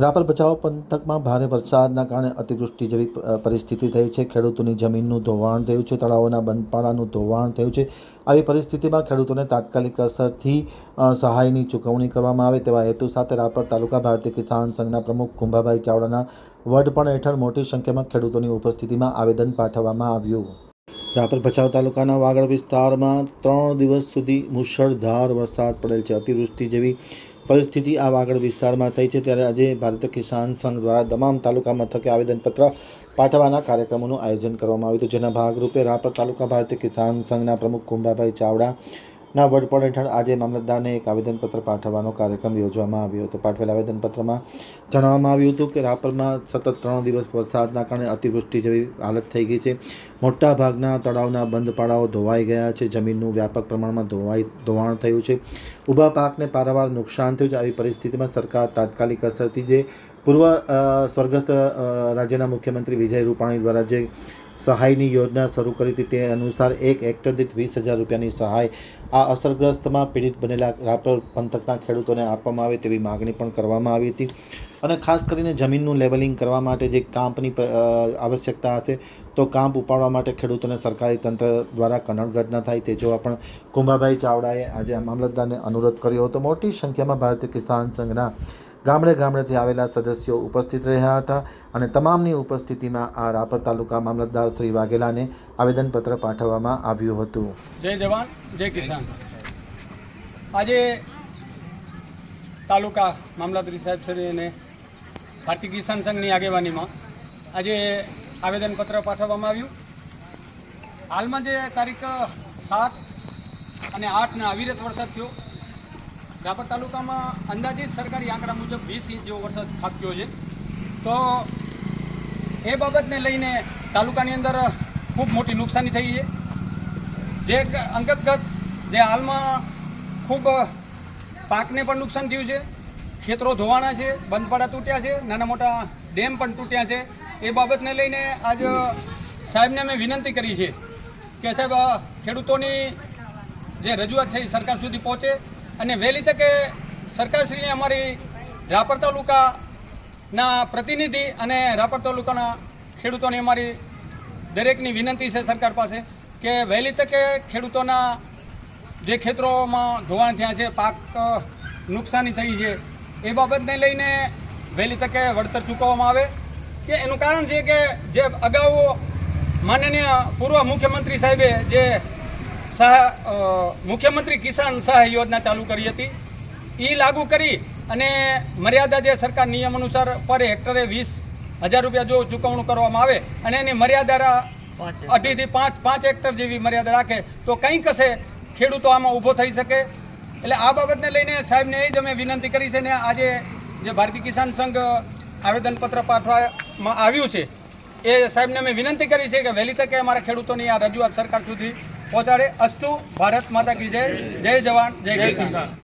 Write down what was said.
રાપર બચાવ પંથકમાં ભારે વરસાદના કારણે અતિવૃષ્ટિ જેવી પરિસ્થિતિ થઈ છે. ખેડૂતોની જમીનનું ધોવાણ થયું છે, તળાવોના બંધપાળાનું ધોવાણ થયું છે. આવી પરિસ્થિતિમાં ખેડૂતોને તાત્કાલિક અસરથી સહાયની ચૂકવણી કરવામાં આવે તેવા હેતુ સાથે રાપર તાલુકા ભારતીય કિસાન સંઘના પ્રમુખ કુંભાભાઈ ચાવડાના વડપણ હેઠળ મોટી સંખ્યામાં ખેડૂતોની ઉપસ્થિતિમાં આવેદન પાઠવવામાં આવ્યું. રાપર ભચાઉ તાલુકાના વાગડ વિસ્તારમાં ત્રણ દિવસ સુધી મુશળધાર વરસાદ પડેલ છે. અતિવૃષ્ટિ જેવી પરિસ્થિતિ આ વાગડ વિસ્તારમાં થઈ છે ત્યારે આજે ભારતીય કિસાન સંઘ દ્વારા તમામ તાલુકા મથકે આવેદનપત્ર પાઠવવાના કાર્યક્રમોનું આયોજન કરવામાં આવ્યું હતું. જેના ભાગરૂપે રાપર તાલુકા ભારતીય કિસાન સંઘના પ્રમુખ કુંભાભાઈ ચાવડાના વડપણ હેઠળ આજે મામલતદારને એક આવેદનપત્ર પાઠવવાનો કાર્યક્રમ યોજવામાં આવ્યો હતો. પાઠવેલ આવેદનપત્રમાં જણાવવામાં આવ્યું હતું કે રાપરમાં સતત ત્રણ દિવસ વરસાદના કારણે અતિવૃષ્ટિ જેવી હાલત થઈ ગઈ છે. મોટા ભાગના તળાવના બંધપાળાઓ ધોવાઈ ગયા છે. જમીનનું વ્યાપક પ્રમાણમાં ધોવાઈ, ધોવાણ થયું છે. ઊભા પાકને પારાવાર નુકસાન થયું છે. આવી પરિસ્થિતિમાં સરકાર તાત્કાલિક અસરથી જે પૂર્વ સ્વર્ગસ્થ રાજ્યના મુખ્યમંત્રી વિજય રૂપાણી દ્વારા જે સહાયની યોજના શરૂ કરી હતી. તે અનુસાર એક હેક્ટર દીઠ વીસ હજાર રૂપિયાની સહાય આ અસરગ્રસ્તમાં પીડિત બનેલા રાપર પંથકના ખેડૂતોને આપવામાં આવે તેવી માગણી પણ કરવામાં આવી હતી. અને ખાસ કરીને જમીનનું લેવલિંગ કરવા માટે જે કાંપની આવશ્યકતા હશે તો કાંપ ઉપાડવા માટે ખેડૂતોને સરકારી તંત્ર દ્વારા કનડગઢ ન થાય તે જોવા પણ કુંભાભાઈ ચાવડાએ આજે મામલતદારને અનુરોધ કર્યો હતો. મોટી સંખ્યામાં ભારતીય કિસાન સંઘના ગામડે ગામડેથી આવેલા સદસ્યો ઉપસ્થિત રહ્યા હતા અને તમામની ઉપસ્થિતિમાં આ રાપર તાલુકા મામલતદાર શ્રી વાઘેલાને આવેદનપત્ર પાઠવવામાં આવ્યું હતું. જય જવાન, જય કિસાન. આજે તાલુકા મામલતદારી સાહેબ શ્રી અને ભારતીય કિસાન સંઘની આગેવાનીમાં આજે આવેદનપત્ર પાઠવવામાં આવ્યું. હાલમાં જે તારીખ સાત અને આઠના અવિરત વરસાદ થયો રાપર તાલુકામાં અંદાજિત સરકારી આંકડા મુજબ વીસ ઇંચ જેવો વરસાદ ખાબક્યો છે. તો એ બાબતને લઈને તાલુકાની અંદર ખૂબ મોટી નુકસાની થઈ છે. જે અંગતગત જે હાલમાં ખૂબ પાકને પણ નુકસાન થયું છે. ખેતરો ધોવાણા છે, બંધપાડા તૂટ્યા છે, નાના મોટા ડેમ પણ તૂટ્યા છે. એ બાબતને લઈને આજ સાહેબને અમે વિનંતી કરી છે કે સાહેબ ખેડૂતોની જે રજૂઆત છે એ સરકાર સુધી પહોંચે. અને વહેલી તકે સરકારશ્રીને અમારી રાપર તાલુકાના પ્રતિનિધિ અને રાપર તાલુકાના ખેડૂતોની અમારી દરેકની વિનંતી છે સરકાર પાસે કે વહેલી તકે ખેડૂતોના જે ખેતરોમાં ધોવાણ થયા છે, પાક નુકસાની થઈ છે, એ બાબતને લઈને વહેલી તકે વળતર ચૂકવવામાં આવે. કે એનું કારણ છે કે જે અગાઉ માનનીય પૂર્વ મુખ્યમંત્રી સાહેબે જે સહાય અ, મુખ્યમંત્રી કિસાન સહાય યોજના ચાલુ કરી હતી. એ લાગુ કરી અને મર્યાદા જે સરકાર નિયમ અનુસાર પર હેક્ટરે વીસ હજાર રૂપિયા જો ચૂકવણું કરવામાં આવે અને એની મર્યાદા અઢીથી પાંચ પાંચ હેક્ટર જેવી મર્યાદા રાખે તો કંઈક હશે ખેડૂતો આમાં ઊભો થઈ શકે. એટલે આ બાબતને લઈને સાહેબને એ જ અમે વિનંતી કરી છે ને આજે જે ભારતીય કિસાન સંઘ આવેદનપત્ર પાઠવામાં આવ્યું છે એ સાહેબને અમે વિનંતી કરી છે કે વહેલી તકે અમારા ખેડૂતોની આ રજૂઆત સરકાર સુધી પહોંચાડે. અસ્તુ ભારત માતા કી જય. જય જવાન જય કિસાન.